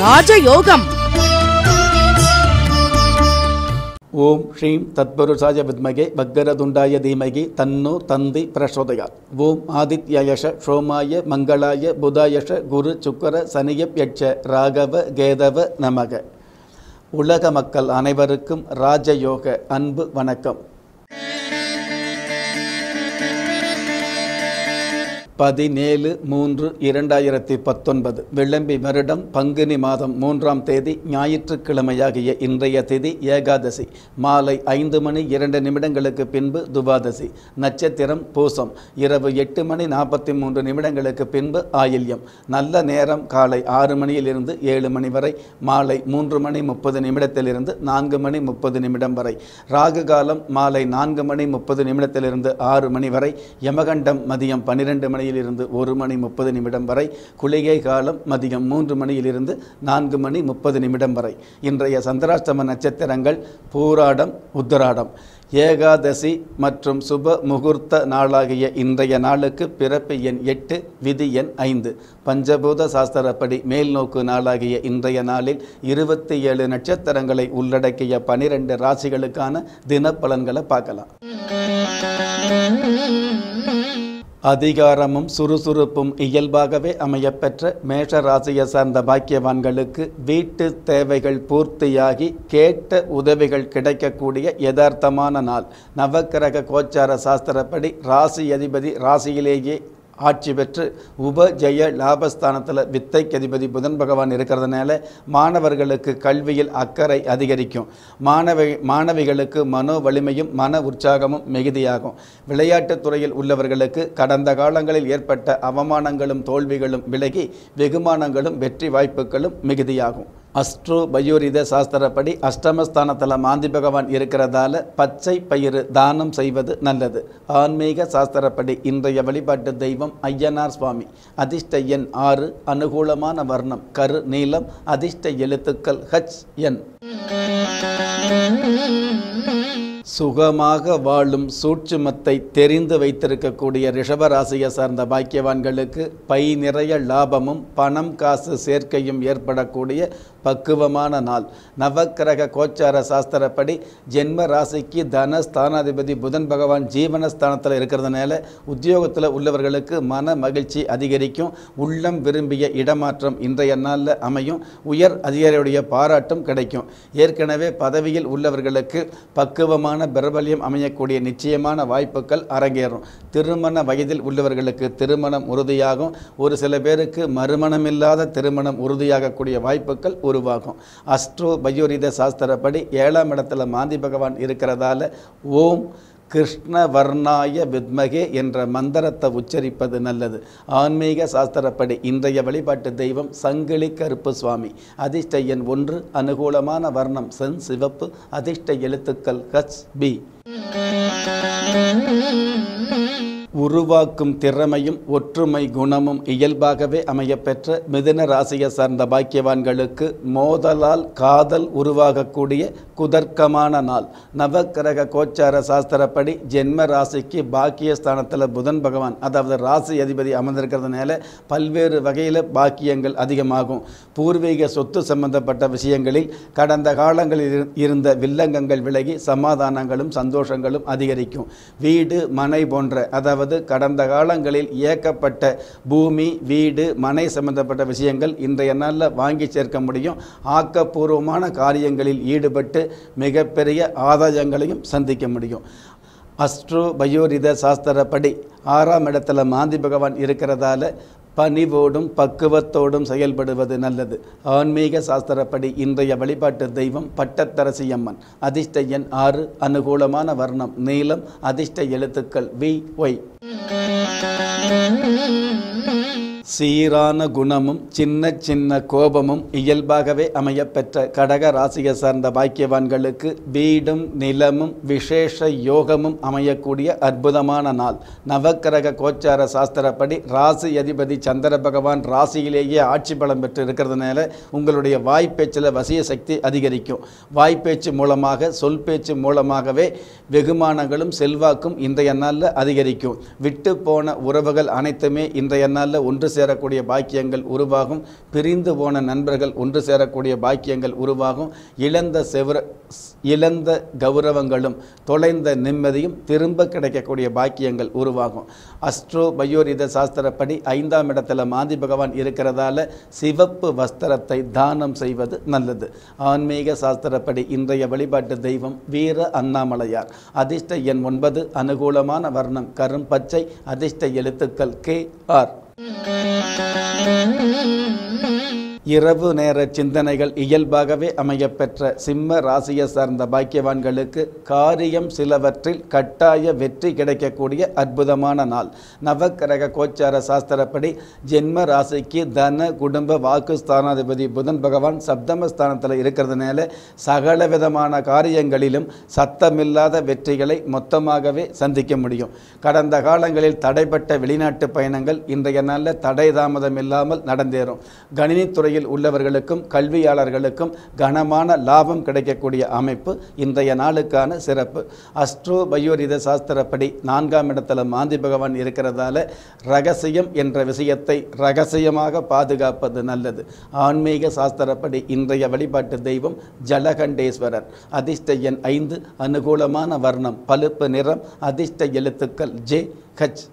ராஜயோகம். ஓம் ஸ்ரீம் தத்புருஷாய வித்மகே பக்கரதுண்டாய தீமகி தன்னோ தந்தி பிரசோதயா ஓம் ஆதித்யயஷ சோமாய மங்களாய புதாயஷ குரு சுக்கர சனியப் யட்ச ராகவ கேதவ நமக. உலக மக்கள் அனைவருக்கும் ராஜயோக அன்பு வணக்கம். பதினேழு மூன்று இரண்டாயிரத்தி பத்தொன்பது விளம்பி வருடம் பங்குனி மாதம் மூன்றாம் தேதி ஞாயிற்றுக்கிழமையாகிய இன்றைய திதி ஏகாதசி மாலை ஐந்து மணி இரண்டு நிமிடங்களுக்கு பின்பு துவாதசி நட்சத்திரம் பூசம் இரவு எட்டு மணி நாற்பத்தி மூன்று நிமிடங்களுக்கு பின்பு ஆயில்யம் நல்ல நேரம் காலை ஆறு மணியிலிருந்து ஏழு மணி வரை மாலை மூன்று மணி முப்பது நிமிடத்திலிருந்து நான்கு மணி முப்பது நிமிடம் வரை ராகு காலம் மாலை நான்கு மணி முப்பது நிமிடத்திலிருந்து ஆறு மணி வரை யமகண்டம் மதியம் பன்னிரெண்டு மணியிலிருந்து ஒரு மணி முப்பது நிமிடம் வரை குளிகை காலம் மதியம் மூன்று மணியிலிருந்து நான்கு மணி முப்பது நிமிடம் வரை. இன்றைய சந்திராஷ்டம நட்சத்திரங்கள் பூராடம் உத்தராடம். ஏகாதசி மற்றும் சுப முகூர்த்த நாளாகிய இன்றைய நாளுக்கு பிறப்பு எண் எட்டு விதி எண் ஐந்து. பஞ்சபூத சாஸ்திரப்படி மேல் நோக்கு நாளாகிய இன்றைய நாளில் இருபத்தி ஏழு நட்சத்திரங்களை உள்ளடக்கிய பனிரெண்டு ராசிகளுக்கான தினப்பலன்களை பார்க்கலாம். அதிகாரமும் சுறுசுறுப்பும் இயல்பாகவே அமையப்பெற்ற மேஷ ராசியை சார்ந்த பாக்கியவான்களுக்கு வீட்டு தேவைகள் பூர்த்தியாகி கேட்ட உதவிகள் கிடைக்கக்கூடிய யதார்த்தமான நாள். நவக்கிரக கோச்சார சாஸ்திரப்படி ராசி அதிபதி ராசியிலேயே ஆட்சி பெற்று உபஜய லாபஸ்தானத்தில் வித்தை கதிபதி புதன் பகவான் இருக்கிறதுனால மாணவர்களுக்கு கல்வியில் அக்கறை அதிகரிக்கும். மாணவி மாணவிகளுக்கு மனோ வலிமையும் மன உற்சாகமும் மிகுதியாகும். விளையாட்டுத் துறையில் உள்ளவர்களுக்கு கடந்த காலங்களில் ஏற்பட்ட அவமானங்களும் தோல்விகளும் விலகி வெகுமானங்களும் வெற்றி வாய்ப்புகளும் மிகுதியாகும். அஸ்ட்ரோ பயோரித சாஸ்திரப்படி அஷ்டமஸ்தானத்தில் மாந்தி பகவான் இருக்கிறதால பச்சை பயிறு தானம் செய்வது நல்லது. ஆன்மீக சாஸ்திரப்படி இன்றைய வழிபாட்டு தெய்வம் ஐயனார் சுவாமி. அதிர்ஷ்ட எண் ஆறு அனுகூலமான வர்ணம் கரு நீலம் அதிர்ஷ்ட எழுத்துக்கள் ஹச் என். சுகமாக வாழும் சூட்சுமத்தை தெரிந்து வைத்திருக்கக்கூடிய ரிஷபராசியை சார்ந்த பாக்கியவான்களுக்கு பை நிறைய லாபமும் பணம் காசு சேர்க்கையும் ஏற்படக்கூடிய பக்குவமான நாள். நவக்கிரக கோச்சார சாஸ்திரப்படி ஜென்ம ராசிக்கு தன ஸ்தானாதிபதி புதன் பகவான் ஜீவனஸ்தானத்தில் இருக்கிறதுனால உத்தியோகத்தில் உள்ளவர்களுக்கு மன மகிழ்ச்சி அதிகரிக்கும். உள்ளம் விரும்பிய இடமாற்றம் இன்றைய நாளில் அமையும். உயர் அதிகாரியுடைய பாராட்டும் கிடைக்கும். ஏற்கனவே பதவியில் உள்ளவர்களுக்கு பக்குவமான பிரபல்யம் அமையக்கூடிய நிச்சயமான வாய்ப்புகள் அரங்கேறும். திருமண வயதில் உள்ளவர்களுக்கு திருமணம் உறுதியாகும். ஒரு சில பேருக்கு மறுமணமில்லாத திருமணம் உறுதியாகக்கூடிய வாய்ப்புகள் உருவாகும். அஸ்ட்ரோ பயோரித சாஸ்திரப்படி ஏழாம் இடத்துல மாந்தி பகவான் இருக்கிறதால ஓம் கிருஷ்ணவர்ணாய வித்மகே என்ற மந்திரத்தை உச்சரிப்பது நல்லது. ஆன்மீக சாஸ்திரப்படி இன்றைய வழிபாட்டு தெய்வம் சங்கிலி கருப்பு சுவாமி. அதிர்ஷ்ட எண் ஒன்று அனுகூலமான வர்ணம் சென் சிவப்பு அதிர்ஷ்ட எழுத்துக்கள் ஹச் பி. உருவாக்கும் திறமையும் ஒற்றுமை குணமும் இயல்பாகவே அமையப்பெற்ற மிதன ராசியை சார்ந்த பாக்கியவான்களுக்கு மோதலால் காதல் உருவாகக்கூடிய குதர்க்கமான நாள். நவக்கிரக கோச்சார சாஸ்திரப்படி ஜென்ம ராசிக்கு பாக்கியஸ்தானத்தில் புதன் பகவான் அதாவது ராசி அதிபதி அமர்ந்திருக்கிறதுனால பல்வேறு வகையில் பாக்கியங்கள் அதிகமாகும். பூர்வீக சொத்து சம்பந்தப்பட்ட விஷயங்களில் கடந்த காலங்களில் இரு- இருந்த வில்லங்கங்கள் விலகி சமாதானங்களும் சந்தோஷங்களும் அதிகரிக்கும். வீடு மனை போன்ற அதாவது கடந்த காலங்களில் இயக்கப்பட்ட பூமி வீடு மனை சம்பந்தப்பட்ட விஷயங்கள் இன்றைய நாளில் வாங்கி சேர்க்க முடியும். ஆக்கப்பூர்வமான காரியங்களில் ஈடுபட்டு மிகப்பெரிய ஆதாயங்களையும் சந்திக்க முடியும். அஸ்ட்ரோ பயோரித சாஸ்திரப்படி ஆறாம் இடத்துல மாந்தி பகவான் இருக்கிறதால பணிவோடும் பக்குவத்தோடும் செயல்படுவது நல்லது. ஆன்மீக சாஸ்திரப்படி இன்றைய வழிபாட்டு தெய்வம் பட்டத்தரசி அம்மன். அதிர்ஷ்ட எண் ஆறு அனுகூலமான வர்ணம் நீளம் அதிர்ஷ்ட எழுத்துக்கள் வி ஒய். சீரான குணமும் சின்ன சின்ன கோபமும் இயல்பாகவே அமையப்பெற்ற கடக ராசியை சார்ந்த பாக்கியவான்களுக்கு வீடும் நிலமும் விசேஷ யோகமும் அமையக்கூடிய அற்புதமான நாள். நவக்கிரக கோச்சார சாஸ்திரப்படி ராசி அதிபதி சந்திர பகவான் ராசியிலேயே ஆட்சி பலம் பெற்று இருக்கிறதுனால உங்களுடைய வாய்ப்பேச்சில் வசிய சக்தி அதிகரிக்கும். வாய்ப்பேச்சு மூலமாக சொல் பேச்சு மூலமாகவே வெகுமானங்களும் செல்வாக்கும் இன்றைய நாளில் அதிகரிக்கும். விட்டு போன உறவுகள் அனைத்துமே இன்றைய நாளில் ஒன்று சேரக்கூடிய பாக்கியங்கள் உருவாகும். பிரிந்து போன நண்பர்கள் ஒன்று சேரக்கூடிய பாக்கியங்கள் உருவாகும். இழந்த செவர இழந்த கௌரவங்களும் தொலைந்த நிம்மதியும் திரும்ப கிடைக்கக்கூடிய பாக்கியங்கள் உருவாகும். அஸ்ட்ரோ பயோரித சாஸ்திரப்படி ஐந்தாம் இடத்துல மாந்தி பகவான் இருக்கிறதால சிவப்பு வஸ்திரத்தை தானம் செய்வது நல்லது. ஆன்மீக சாஸ்திரப்படி இன்றைய வழிபாட்டு தெய்வம் வீர அண்ணாமலையார். அதிர்ஷ்ட எண் ஒன்பது அனுகூலமான வர்ணம் கரும் பச்சை அதிர்ஷ்ட எழுத்துக்கள் கே ஆர். Mm-hmm. இரவு நேர சிந்தனைகள் இயல்பாகவே அமையப்பெற்ற சிம்ம ராசியை சார்ந்த பாக்கியவான்களுக்கு காரியம் சிலவற்றில் கட்டாய வெற்றி கிடைக்கக்கூடிய அற்புதமான நாள். நவக்கிரக கோச்சார சாஸ்திரப்படி ஜென்ம ராசிக்கு தன குடும்ப வாக்கு ஸ்தானாதிபதி புதன் பகவான் சப்தமஸ்தானத்தில் இருக்கிறதுனால சகல விதமான காரியங்களிலும் சத்தமில்லாத வெற்றிகளை மொத்தமாகவே சந்திக்க முடியும். கடந்த காலங்களில் தடைப்பட்ட வெளிநாட்டு பயணங்கள் இன்றைய நாளில் தடை தாமதம் இல்லாமல் நடந்தேறும். கணினித்துறையில் உள்ளவர்களுக்கும் கல்வியாளர்களுக்கும் கனமான லாபம் கிடைக்கக்கூடிய அமைப்பு இன்றைய நாளுக்கான சிறப்பு. அஸ்ட்ரோ பயோரித சாஸ்திரப்படி நான்காம் இடத்துல மாந்தி பகவான் இருக்கிறதால ரகசியம் என்ற விஷயத்தை ரகசியமாக பாதுகாப்பது நல்லது. ஆன்மீக சாஸ்திரப்படி இன்றைய வழிபாட்டு தெய்வம் ஜலகண்டேஸ்வரர். அதிர்ஷ்ட எண் ஐந்து அனுகூலமான வர்ணம் பழுப்பு நிறம் அதிர்ஷ்ட எழுத்துக்கள் ஜே ஹச்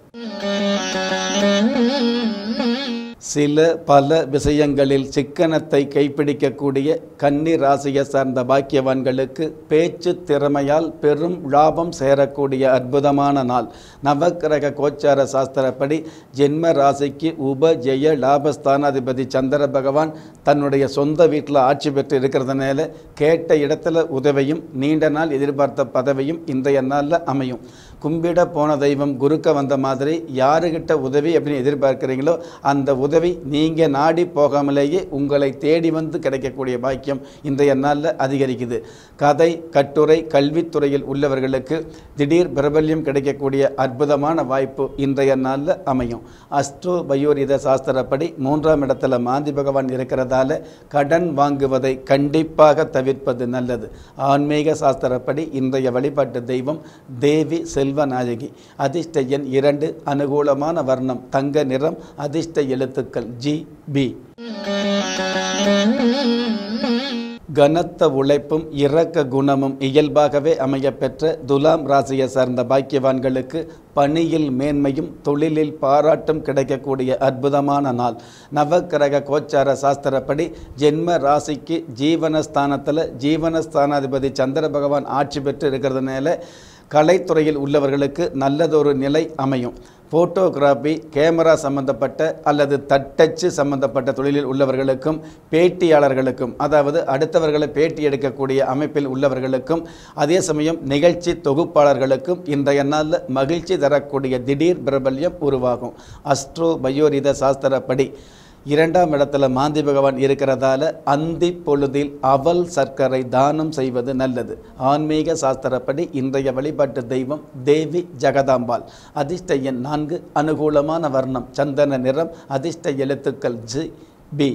சில பல விஷயங்களில் சிக்கனத்தை கைப்பிடிக்கக்கூடிய கன்னி ராசியை சார்ந்த பாக்கியவான்களுக்கு பேச்சு திறமையால் பெரும் லாபம் சேரக்கூடிய அற்புதமான நாள். நவக்கிரக கோச்சார சாஸ்திரப்படி ஜென்ம ராசிக்கு உப ஜெய லாபஸ்தானாதிபதி சந்திர பகவான் தன்னுடைய சொந்த வீட்டில் ஆட்சி பெற்று இருக்கிறதுனால கேட்ட இடத்துல உதவியும் நீண்ட நாள் எதிர்பார்த்த பதவியும் இன்றைய நாளில் அமையும். கும்பிட போன தெய்வம் குறுக்க வந்த மாதிரி யாருக்கிட்ட உதவி அப்படின்னு எதிர்பார்க்குறீங்களோ அந்த உதவி நீங்கள் நாடி போகாமலேயே உங்களை தேடி வந்து கிடைக்கக்கூடிய பாக்கியம் இன்றைய நாளில் அதிகரிக்குது. கதை கட்டுரை கல்வித்துறையில் உள்ளவர்களுக்கு திடீர் பிரபல்யம் கிடைக்கக்கூடிய அற்புதமான வாய்ப்பு இன்றைய நாளில் அமையும். அஸ்ட்ரோ பயோரித சாஸ்திரப்படி மூன்றாம் இடத்துல மாந்தி பகவான் இருக்கிறதால கடன் வாங்குவதை கண்டிப்பாக தவிர்ப்பது நல்லது. ஆன்மீக சாஸ்திரப்படி இன்றைய வழிபாட்டு தெய்வம் தேவி செல்வநாயகி. அதிர்ஷ்ட எண் இரண்டு அனுகூலமான வர்ணம் தங்க நிறம் அதிர்ஷ்ட எழுத்துக்கள் ஜி பி. கனத்த உழைப்பும் இரக்க குணமும் இயல்பாகவே அமையப்பெற்ற துலாம் ராசியை சார்ந்த பாக்கியவான்களுக்கு பணியில் மேன்மையும் தொழிலில் பாராட்டும் கிடைக்கக்கூடிய அற்புதமான நாள். நவக்கிரக கோச்சார சாஸ்திரப்படி ஜென்ம ராசிக்கு ஜீவனஸ்தானத்தில் ஜீவனஸ்தானாதிபதி சந்திர பகவான் ஆட்சி பெற்று இருக்கிறதுனால கலைத்துறையில் உள்ளவர்களுக்கு நல்லதொரு நிலை அமையும். ஃபோட்டோகிராஃபி கேமரா சம்பந்தப்பட்ட அல்லது தட்டச்சு சம்பந்தப்பட்ட தொழிலில் உள்ளவர்களுக்கும் பேட்டியாளர்களுக்கும் அதாவது அடுத்தவர்களை பேட்டி எடுக்கக்கூடிய அமைப்பில் உள்ளவர்களுக்கும் அதே சமயம் நிகழ்ச்சி தொகுப்பாளர்களுக்கும் இன்றைய நாளில் மகிழ்ச்சி தரக்கூடிய திடீர் பிரபல்யம் உருவாகும். அஸ்ட்ரோ பயோரித சாஸ்திரப்படி. இரண்டாம் இடத்துல மாந்தி பகவான் இருக்கிறதால அந்தி பொழுதில் அவல் சர்க்கரை தானம் செய்வது நல்லது. ஆன்மீக சாஸ்திரப்படி இன்றைய வழிபாட்டு தெய்வம் தேவி ஜெகதாம்பாள். அதிர்ஷ்ட எண் நான்கு அனுகூலமான வர்ணம் சந்தன நிறம் அதிர்ஷ்ட எழுத்துக்கள் ஜி பி.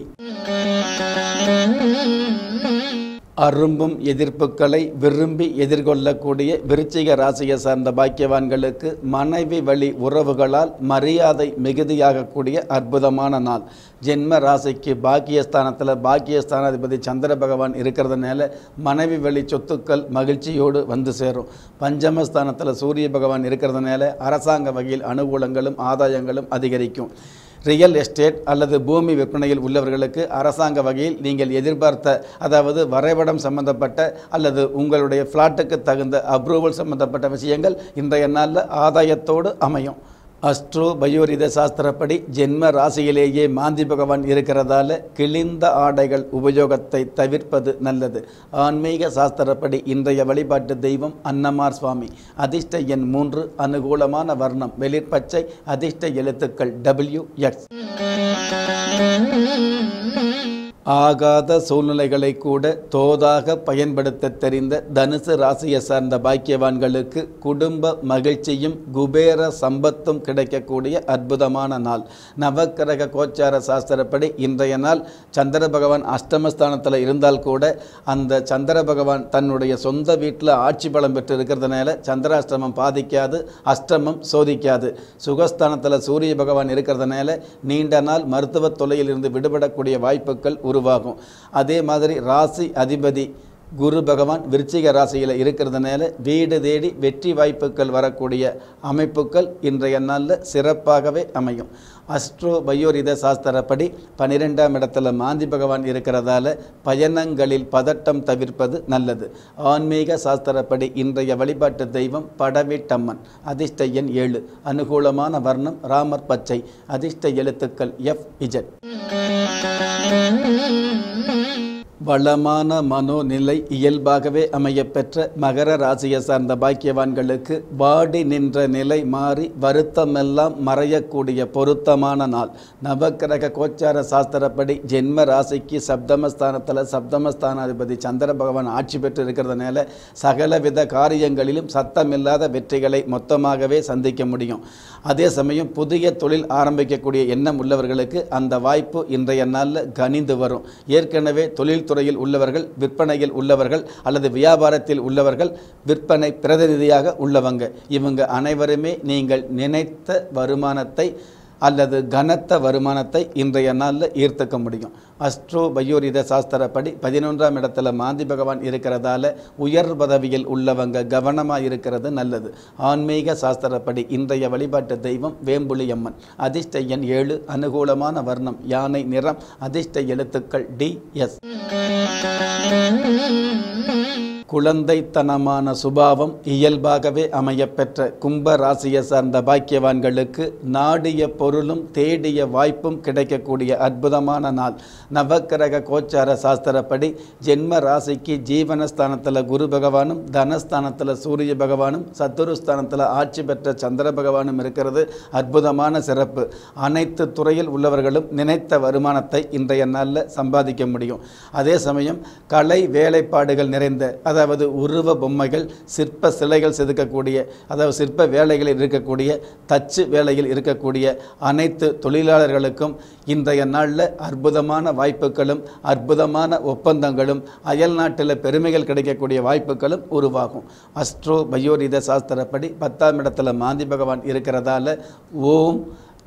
அரும்பும் எதிர்ப்புகளை விரும்பி எதிர்கொள்ளக்கூடிய விருச்சிக ராசியை சார்ந்த பாக்கியவான்களுக்கு மனைவி வழி உறவுகளால் மரியாதை மிகுதியாகக்கூடிய அற்புதமான நாள். ஜென்ம ராசிக்கு பாக்கியஸ்தானத்தில் பாக்கியஸ்தானாதிபதி சந்திர பகவான் இருக்கிறதுனால மனைவி வழி சொத்துக்கள் மகிழ்ச்சியோடு வந்து சேரும். பஞ்சமஸ்தானத்தில் சூரிய பகவான் இருக்கிறதுனால அரசாங்க வகையில் அனுகூலங்களும் ஆதாயங்களும் அதிகரிக்கும். ரியல் எஸ்டேட் அல்லது பூமி விற்பனையில் உள்ளவர்களுக்கு அரசாங்க வகையில் நீங்கள் எதிர்பார்த்த அதாவது வரைபடம் சம்பந்தப்பட்ட அல்லது உங்களுடைய ஃப்ளாட்டுக்கு தகுந்த அப்ரூவல் சம்பந்தப்பட்ட விஷயங்கள் இன்றைய நாளில் ஆதாயத்தோடு அமையும். அஸ்ட்ரோ பயோரித சாஸ்திரப்படி ஜென்ம ராசியிலேயே மாந்தி பகவான் இருக்கிறதால கிழிந்த ஆடைகள் உபயோகத்தை தவிர்ப்பது நல்லது. ஆன்மீக சாஸ்திரப்படி இன்றைய வழிபாட்டு தெய்வம் அன்னமார் சுவாமி. அதிர்ஷ்ட எண் மூன்று அனுகூலமான வர்ணம் வெளிர்பச்சை அதிர்ஷ்ட எழுத்துக்கள் டபிள்யூ எக்ஸ் ஆகாத சூழ்நிலைகளை கூட தோதாக பயன்படுத்த தெரிந்த தனுசு ராசியை சார்ந்த பாக்கியவான்களுக்கு குடும்ப மகிழ்ச்சியும் குபேர சம்பத்தும் கிடைக்கக்கூடிய அற்புதமான நாள். நவக்கிரக கோச்சார சாஸ்திரப்படி இன்றைய நாள் சந்திர பகவான் அஷ்டமஸ்தானத்தில் இருந்தால் கூட அந்த சந்திர பகவான் தன்னுடைய சொந்த வீட்டில் ஆட்சி பலம் பெற்று இருக்கிறதுனால சந்திராஷ்டமம் பாதிக்காது அஷ்டமம் சோதிக்காது. சுகஸ்தானத்தில் சூரிய பகவான் இருக்கிறதுனால நீண்ட நாள் மருத்துவ தொல்லையிலிருந்து விடுபடக்கூடிய வாய்ப்புகள் உருவாகும். அதே மாதிரி ராசி அதிபதி குரு பகவான் விருச்சிக ராசியில் இருக்கிறதுனால வீடு தேடி வெற்றி வாய்ப்புகள் வரக்கூடிய அமைப்புகள் இன்றைய நாளில் சிறப்பாகவே அமையும். அஸ்ட்ரோ பயோரித சாஸ்திரப்படி பன்னிரெண்டாம் இடத்துல மாந்தி பகவான் இருக்கிறதால பயணங்களில் பதட்டம் தவிர்ப்பது நல்லது. ஆன்மீக சாஸ்திரப்படி இன்றைய வழிபாட்டு தெய்வம் படவிட்டம்மன் அதிர்ஷ்ட எண் ஏழு. அனுகூலமான வர்ணம் ராமர் பச்சை. அதிர்ஷ்ட எழுத்துக்கள் எஃப் இஜட். வளமான மனோநிலை இயல்பாகவே அமையப்பெற்ற மகர ராசியை சார்ந்த பாக்கியவான்களுக்கு வாடி நின்ற நிலை மாறி வருத்தமெல்லாம் மறையக்கூடிய பொருத்தமான நாள். நவக்கிரக கோச்சார சாஸ்திரப்படி ஜென்ம ராசிக்கு சப்தமஸ்தானத்தில் சப்தமஸ்தானாதிபதி சந்திர பகவான் ஆட்சி பெற்று இருக்கிறதுனால சகலவித காரியங்களிலும் சத்தமில்லாத வெற்றிகளை மொத்தமாகவே சந்திக்க முடியும். அதே சமயம் புதிய தொழில் ஆரம்பிக்கக்கூடிய எண்ணம் உள்ளவர்களுக்கு அந்த வாய்ப்பு இன்றைய நாளில் கனிந்து வரும். ஏற்கனவே தொழில் துறையில் உள்ளவர்கள் விற்பனையில் உள்ளவர்கள் அல்லது வியாபாரத்தில் உள்ளவர்கள் விற்பனை பிரதிநிதியாக உள்ளவங்க. இவங்க அனைவருமே நீங்கள் நினைத்த வருமானத்தை அல்லது கனத்த வருமானத்தை இன்றைய நாளில் ஈர்த்துக்க முடியும். அஸ்ட்ரோ பயோரித சாஸ்திரப்படி பதினொன்றாம் இடத்துல மாந்தி பகவான் இருக்கிறதால உயர் பதவியில் உள்ளவங்க கவனமாக இருக்கிறது நல்லது. ஆன்மீக சாஸ்திரப்படி இன்றைய வழிபாட்டு தெய்வம் வேம்புலியம்மன் அதிர்ஷ்ட எண் ஏழு அனுகூலமான வர்ணம் யானை நிறம் அதிர்ஷ்ட எழுத்துக்கள் டி எஸ். குழந்தைத்தனமான சுபாவம் இயல்பாகவே அமையப்பெற்ற கும்ப ராசியை சார்ந்த பாக்கியவான்களுக்கு நாடிய பொருளும் தேடிய வாய்ப்பும் கிடைக்கக்கூடிய அற்புதமான நாள். நவக்கிரக கோச்சார சாஸ்திரப்படி ஜென்ம ராசிக்கு ஜீவனஸ்தானத்தில் குரு பகவானும் தனஸ்தானத்தில் சூரிய பகவானும் சத்துருஸ்தானத்தில் ஆட்சி பெற்ற சந்திர பகவானும் இருக்கிறது. அற்புதமான சிறப்பு. அனைத்து துறையில் உள்ளவர்களும் நினைத்த வருமானத்தை இன்றைய நாளில் சம்பாதிக்க முடியும். அதே சமயம் கலை வேலைப்பாடுகள் நிறைந்த அதாவது அதாவது உருவ பொம்மைகள் சிற்ப சிலைகள் செதுக்கக்கூடிய அதாவது சிற்ப வேலைகளில் இருக்கக்கூடிய தச்சு வேலையில் இருக்கக்கூடிய அனைத்து தொழிலாளர்களுக்கும் இன்றைய நாளில் அற்புதமான வாய்ப்புகளும் அற்புதமான ஒப்பந்தங்களும் அயல் நாட்டில் பெருமைகள் கிடைக்கக்கூடிய வாய்ப்புகளும் உருவாகும். அஸ்ட்ரோ பயோரித சாஸ்திரப்படி பத்தாம் இடத்துல மாந்தி பகவான் இருக்கிறதால ஓம்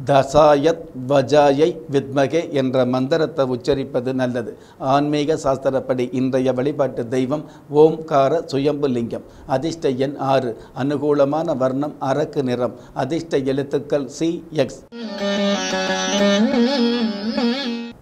தசாயத் வஜாயை வித்மகே என்ற மந்திரத்தை உச்சரிப்பது நல்லது. ஆன்மீக சாஸ்திரப்படி இன்றைய வழிபாட்டு தெய்வம் ஓம்கார சுயம்பு லிங்கம். அதிர்ஷ்ட எண் ஆறு. அனுகூலமான வர்ணம் அரக்கு நிறம். அதிர்ஷ்ட எழுத்துக்கள் சி எக்ஸ்.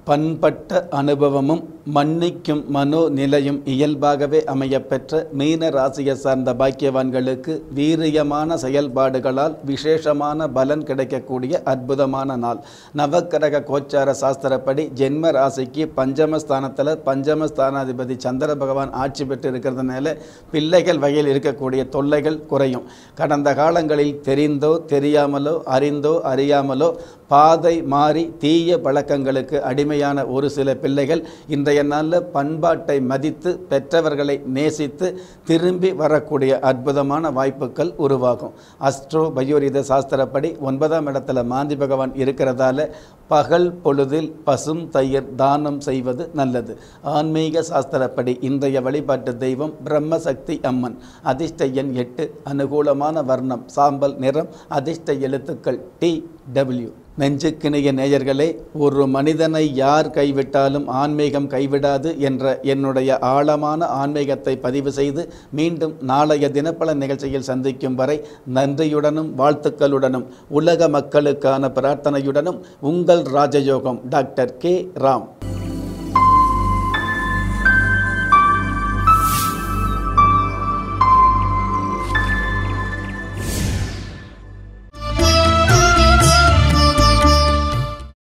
பண்பட்ட அனுபவமும் மன்னிக்கும் மனோநிலையும் இயல்பாகவே அமையப்பெற்ற மீன ராசியை சார்ந்த பாக்கியவான்களுக்கு வீரியமான செயல்பாடுகளால் விசேஷமான பலன் கிடைக்கக்கூடிய அற்புதமான நாள். நவக்கிரக கோச்சார சாஸ்திரப்படி ஜென்ம ராசிக்கு பஞ்சமஸ்தானத்தில் பஞ்சமஸ்தானாதிபதி சந்திர பகவான் ஆட்சி பெற்று இருக்கிறதுனால பிள்ளைகள் வகையில் இருக்கக்கூடிய தொல்லைகள் குறையும். கடந்த காலங்களில் தெரிந்தோ தெரியாமலோ அறிந்தோ அறியாமலோ பாதை மாறி தீய பழக்கங்களுக்கு அடிமையான ஒரு சில பிள்ளைகள் இன்றைய நாளில் பண்பாட்டை மதித்து பெற்றவர்களை நேசித்து திரும்பி வரக்கூடிய அற்புதமான வாய்ப்புகள் உருவாகும். அஸ்ட்ரோ பயோரித சாஸ்திரப்படி ஒன்பதாம் இடத்துல மாந்தி பகவான் இருக்கிறதால பகல் பொழுதில் பசும் தயிர் தானம் செய்வது நல்லது. ஆன்மீக சாஸ்திரப்படி இன்றைய வழிபாட்டு தெய்வம் பிரம்மசக்தி அம்மன். அதிர்ஷ்ட எண் எட்டு அனுகூலமான வர்ணம் சாம்பல் நிறம் அதிர்ஷ்ட எழுத்துக்கள் டி டபிள்யூ நெஞ்சுக்கிணைய நேயர்களே ஒரு மனிதனை யார் கைவிட்டாலும் ஆன்மீகம் கைவிடாது என்ற என்னுடைய ஆழமான ஆன்மீகத்தை பதிவு செய்து மீண்டும் நாளைய தினப்பல நிகழ்ச்சியில் சந்திக்கும் வரை நன்றியுடனும் வாழ்த்துக்களுடனும் உலக மக்களுக்கான பிரார்த்தனையுடனும் உங்கள் ராஜயோகம் டாக்டர் கே. ராம்.